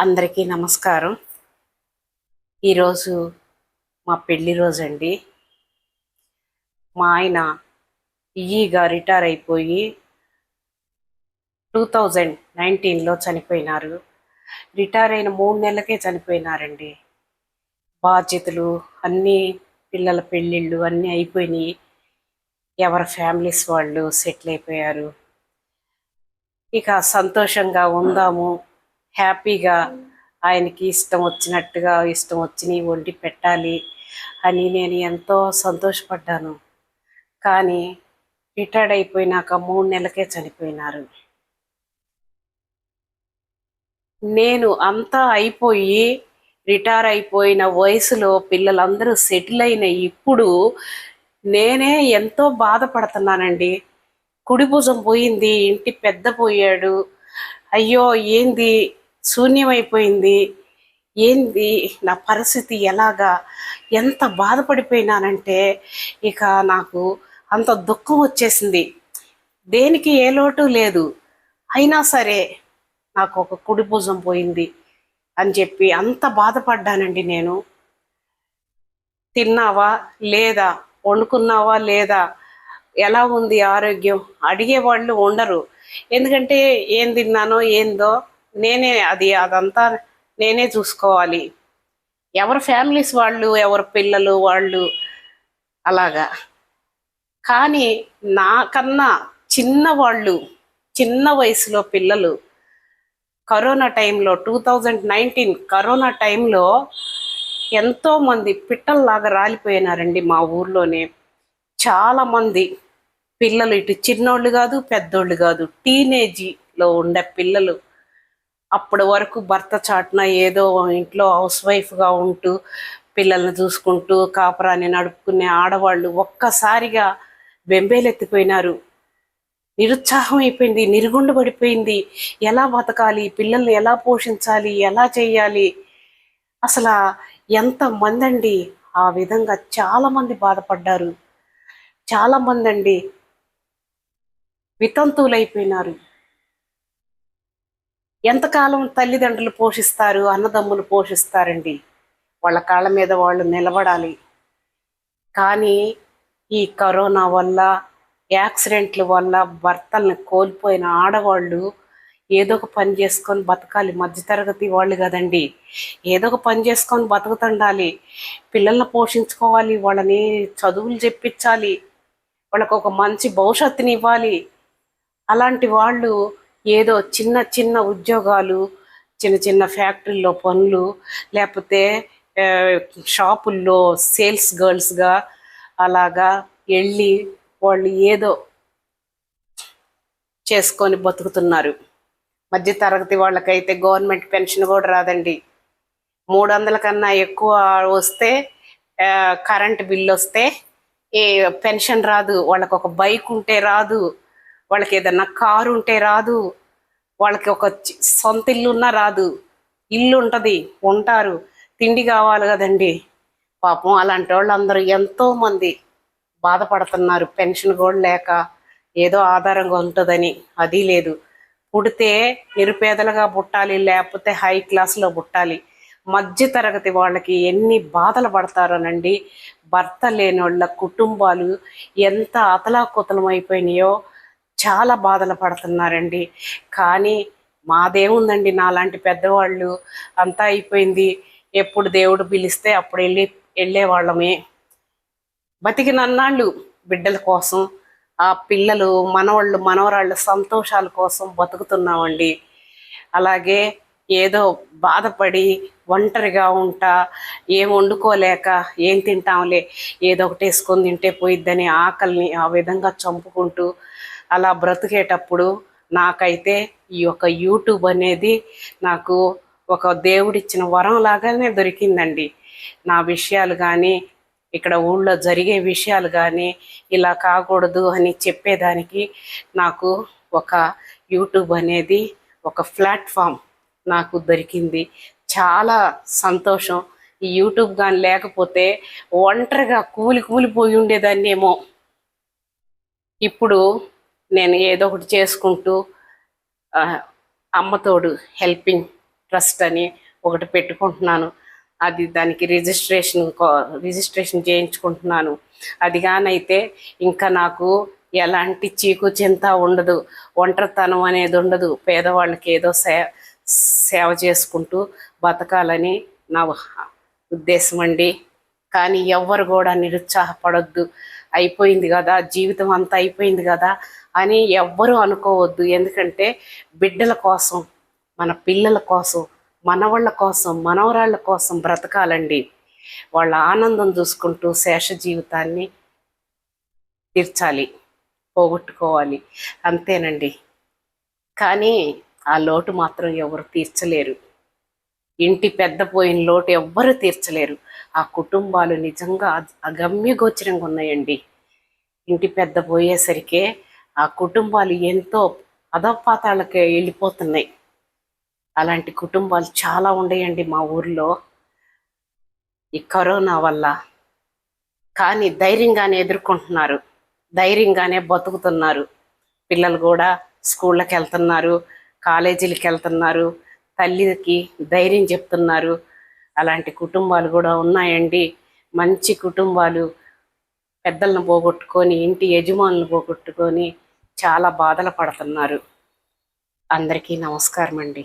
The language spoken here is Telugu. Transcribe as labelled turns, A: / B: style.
A: అందరికీ నమస్కారం. ఈరోజు మా పెళ్ళి రోజు అండి మా ఆయన ఈగా రిటైర్ అయిపోయి టూ థౌజండ్ నైన్టీన్లో చనిపోయినారు. రిటైర్ అయిన మూడు నెలలకే చనిపోయినారండి. బాధ్యతలు అన్నీ పిల్లల పెళ్ళిళ్ళు అన్నీ అయిపోయినాయి. ఎవరి ఫ్యామిలీస్ వాళ్ళు సెటిల్ అయిపోయారు. ఇక సంతోషంగా ఉందాము. హ్యాపీగా ఆయనకి ఇష్టం వచ్చినట్టుగా ఇష్టం వచ్చినవి వండి పెట్టాలి అని నేను ఎంతో సంతోషపడ్డాను. కానీ రిటైర్డ్ అయిపోయినాక మూడు నెలలకే చనిపోయినారు. నేను అంతా అయిపోయి రిటైర్ అయిపోయిన వయసులో పిల్లలందరూ సెటిల్ అయిన ఇప్పుడు నేనే ఎంతో బాధపడుతున్నానండి. కుడి భుజం పోయింది ఇంటి పెద్ద పోయాడు. అయ్యో ఏంది? శూన్యమైపోయింది. ఏంది? నా పరిస్థితి ఎలాగా? ఎంత బాధపడిపోయినానంటే ఇక నాకు అంత దుఃఖం వచ్చేసింది. దేనికి ఏ లోటు లేదు. అయినా సరే నాకు ఒక కుడి భుజం పోయింది అని చెప్పి అంత బాధపడ్డానండి నేను. తిన్నావా? లేదా? వండుకున్నావా? లేదా? ఎలా ఉంది ఆరోగ్యం? అడిగే వాళ్ళు ఉండరు. ఎందుకంటే ఏం తిన్నానో ఏందో నేనే అది అదంతా నేనే చూసుకోవాలి. ఎవరి ఫ్యామిలీస్ వాళ్ళు ఎవరి పిల్లలు వాళ్ళు అలాగా. కానీ నాకన్నా చిన్నవాళ్ళు చిన్న వయసులో పిల్లలు కరోనా టైంలో టూ థౌజండ్ నైన్టీన్ కరోనా టైంలో ఎంతోమంది పిట్టల్లాగా రాలిపోయినారండి మా ఊర్లోనే. చాలామంది పిల్లలు ఇటు చిన్నోళ్ళు కాదు పెద్దోళ్ళు కాదు టీనేజీలో ఉండే పిల్లలు. అప్పటి వరకు భర్త చాటున ఏదో ఇంట్లో హౌస్ వైఫ్గా ఉంటూ పిల్లల్ని చూసుకుంటూ కాపురాన్ని నడుపుకునే ఆడవాళ్ళు ఒక్కసారిగా బెంబేలెత్తిపోయినారు నిరుత్సాహం అయిపోయింది నిరుగుండు పడిపోయింది. ఎలా బతకాలి? పిల్లల్ని ఎలా పోషించాలి? ఎలా చేయాలి? అసలు ఎంతమంది అండి ఆ విధంగా చాలామంది బాధపడ్డారు. చాలామంది అండి వితంతువులైపోయినారు. ఎంతకాలం తల్లిదండ్రులు పోషిస్తారు అన్నదమ్ములు పోషిస్తారండి. వాళ్ళ కాళ్ళ మీద వాళ్ళు నిలబడాలి. కానీ ఈ కరోనా వల్ల యాక్సిడెంట్ల వల్ల భర్తల్ని కోల్పోయిన ఆడవాళ్ళు ఏదో ఒక పని చేసుకొని బతకాలి. మధ్యతరగతి వాళ్ళు కదండి. ఏదో ఒక పని చేసుకొని బతుకుతుండాలి. పిల్లల్ని పోషించుకోవాలి. వాళ్ళని చదువులు చెప్పించాలి. వాళ్ళకు ఒక మంచి భవిష్యత్తుని ఇవ్వాలి. అలాంటి వాళ్ళు ఏదో చిన్న చిన్న ఉద్యోగాలు చిన్న చిన్న ఫ్యాక్టరీలో పనులు లేకపోతే షాపుల్లో సేల్స్ గర్ల్స్గా అలాగా వెళ్ళి వాళ్ళు ఏదో చేసుకొని బతుకుతున్నారు. మధ్య తరగతి వాళ్ళకైతే గవర్నమెంట్ పెన్షన్ కూడా రాదండి. మూడు వందల కన్నా ఎక్కువ వస్తే కరెంట్ బిల్ వస్తే ఏ పెన్షన్ రాదు. వాళ్ళకు ఒక బైక్ ఉంటే రాదు. వాళ్ళకి ఏదన్నా కారు ఉంటే రాదు. వాళ్ళకి ఒక చి- సొంత ఇల్లు ఉన్నా రాదు. ఇల్లు ఉంటుంది ఉంటారు. తిండి కావాలి కదండి. పాపం అలాంటి వాళ్ళు అందరూ ఎంతో మంది బాధపడుతున్నారు. పెన్షన్ కూడా లేక ఏదో ఆధారంగా ఉంటుందని అది లేదు. పుడితే నిరుపేదలుగా పుట్టాలి లేకపోతే హై క్లాస్లో పుట్టాలి. మధ్య తరగతి వాళ్ళకి ఎన్ని బాధలు పడతారోనండి. భర్త లేని వాళ్ళ కుటుంబాలు ఎంత అతలాకుతలం అయిపోయినాయో చాలా బాధలు పడుతున్నారండి. కానీ మాదేముందండి నాలాంటి పెద్దవాళ్ళు అంతా అయిపోయింది. ఎప్పుడు దేవుడు పిలిస్తే అప్పుడు వెళ్ళి వెళ్ళేవాళ్ళమే. బతికినన్నాళ్ళు బిడ్డల కోసం ఆ పిల్లలు మనవాళ్ళు మనవరాళ్ళు సంతోషాల కోసం బతుకుతున్నామండి. అలాగే ఏదో బాధపడి ఒంటరిగా ఉంటా ఏం వండుకోలేక ఏం తింటాంలే ఏదో ఒకటి వేసుకొని తింటే పోయిద్దని ఆకలిని ఆ విధంగా చంపుకుంటూ అలా బ్రతికేటప్పుడు నాకైతే ఈ యొక్క యూట్యూబ్ అనేది నాకు ఒక దేవుడిచ్చిన వరం లాగానే దొరికిందండి. నా విషయాలు కానీ ఇక్కడ ఊళ్ళో జరిగే విషయాలు కానీ ఇలా కాకూడదు అని చెప్పేదానికి నాకు ఒక యూట్యూబ్ అనేది ఒక ప్లాట్ఫామ్ నాకు దొరికింది. చాలా సంతోషం. ఈ యూట్యూబ్ కానీ లేకపోతే ఒంటరిగా కూలి కూలిపోయి ఉండేదాన్నేమో. ఇప్పుడు నేను ఏదో ఒకటి చేసుకుంటూ అమ్మతోడు హెల్పింగ్ ట్రస్ట్ అని ఒకటి పెట్టుకుంటున్నాను. అది దానికి రిజిస్ట్రేషన్ కో- రిజిస్ట్రేషన్ చేయించుకుంటున్నాను. అది కానైతే ఇంకా నాకు ఎలాంటి చీకు చింత ఉండదు. ఒంటరితనం అనేది ఉండదు. పేదవాళ్ళకి ఏదో సే సేవ చేసుకుంటూ బతకాలని నా ఉద్దేశం అండి కానీ ఎవ్వరు కూడా నిరుత్సాహపడొద్దు. అయిపోయింది కదా జీవితం అంతా అయిపోయింది కదా అని ఎవ్వరూ అనుకోవద్దు. ఎందుకంటే బిడ్డల కోసం మన పిల్లల కోసం మనవాళ్ళ కోసం మనవరాళ్ళ కోసం బ్రతకాలండి. వాళ్ళ ఆనందం చూసుకుంటూ శేష జీవితాన్ని తీర్చాలి పోగొట్టుకోవాలి. అంతేనండి. కానీ ఆ లోటు మాత్రం ఎవరు తీర్చలేరు. ఇంటి పెద్ద పోయిన లోటు ఎవ్వరు తీర్చలేరు. ఆ కుటుంబాలు నిజంగా అగమ్యగోచరంగా ఉన్నాయండి. ఇంటి పెద్ద పోయేసరికే ఆ కుటుంబాలు ఎంతో అధపాతాళ్ళకి వెళ్ళిపోతున్నాయి. అలాంటి కుటుంబాలు చాలా ఉన్నాయండి మా ఊర్లో. ఈ కరోనా వల్ల. కానీ ధైర్యంగానే ఎదుర్కొంటున్నారు. ధైర్యంగానే బతుకుతున్నారు. పిల్లలు కూడా స్కూళ్ళకి వెళ్తున్నారు కాలేజీలకు వెళ్తున్నారు తల్లికి ధైర్యం చెప్తున్నారు. అలాంటి కుటుంబాలు కూడా ఉన్నాయండి. మంచి కుటుంబాలు పెద్దలను పోగొట్టుకొని ఇంటి యజమానులు పోగొట్టుకొని చాలా బాధలు పడుతున్నారు. అందరికీ నమస్కారం అండి